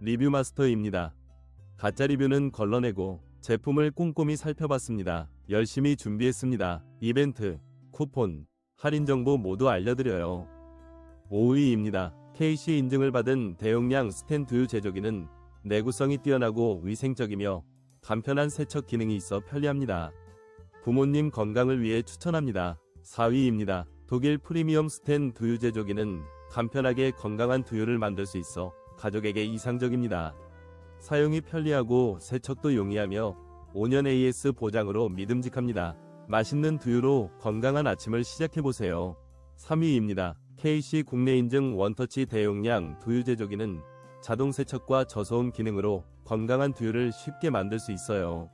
리뷰 마스터입니다. 가짜 리뷰는 걸러내고 제품을 꼼꼼히 살펴봤습니다. 열심히 준비했습니다. 이벤트, 쿠폰, 할인 정보 모두 알려드려요. 5위입니다. KC 인증을 받은 대용량 두유 제조기는 내구성이 뛰어나고 위생적이며 간편한 세척 기능이 있어 편리합니다. 부모님 건강을 위해 추천합니다. 4위입니다. 독일 프리미엄 스텐 두유 제조기는 간편하게 건강한 두유를 만들 수 있어 가족에게 이상적입니다. 사용이 편리하고 세척도 용이하며 5년 AS 보장으로 믿음직합니다. 맛있는 두유로 건강한 아침을 시작해보세요. 3위입니다. KC 국내 인증 원터치 대용량 두유 제조기는 자동 세척과 저소음 기능으로 건강한 두유를 쉽게 만들 수 있어요.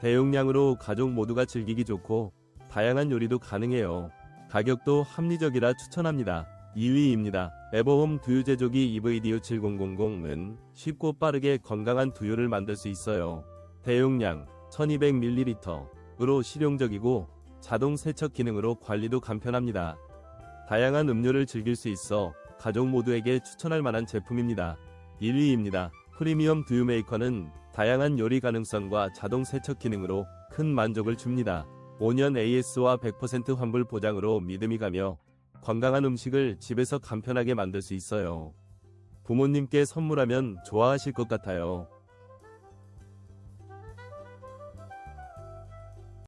대용량으로 가족 모두가 즐기기 좋고 다양한 요리도 가능해요. 가격도 합리적이라 추천합니다. 2위입니다. 에버홈 두유 제조기 EVDU 7000은 쉽고 빠르게 건강한 두유를 만들 수 있어요. 대용량 1200ml으로 실용적이고 자동 세척 기능으로 관리도 간편합니다. 다양한 음료를 즐길 수 있어 가족 모두에게 추천할 만한 제품입니다. 1위입니다. 프리미엄 두유 메이커는 다양한 요리 가능성과 자동 세척 기능으로 큰 만족을 줍니다. 5년 AS와 100% 환불 보장으로 믿음이 가며 건강한 음식을 집에서 간편하게 만들 수 있어요. 부모님께 선물하면 좋아하실 것 같아요.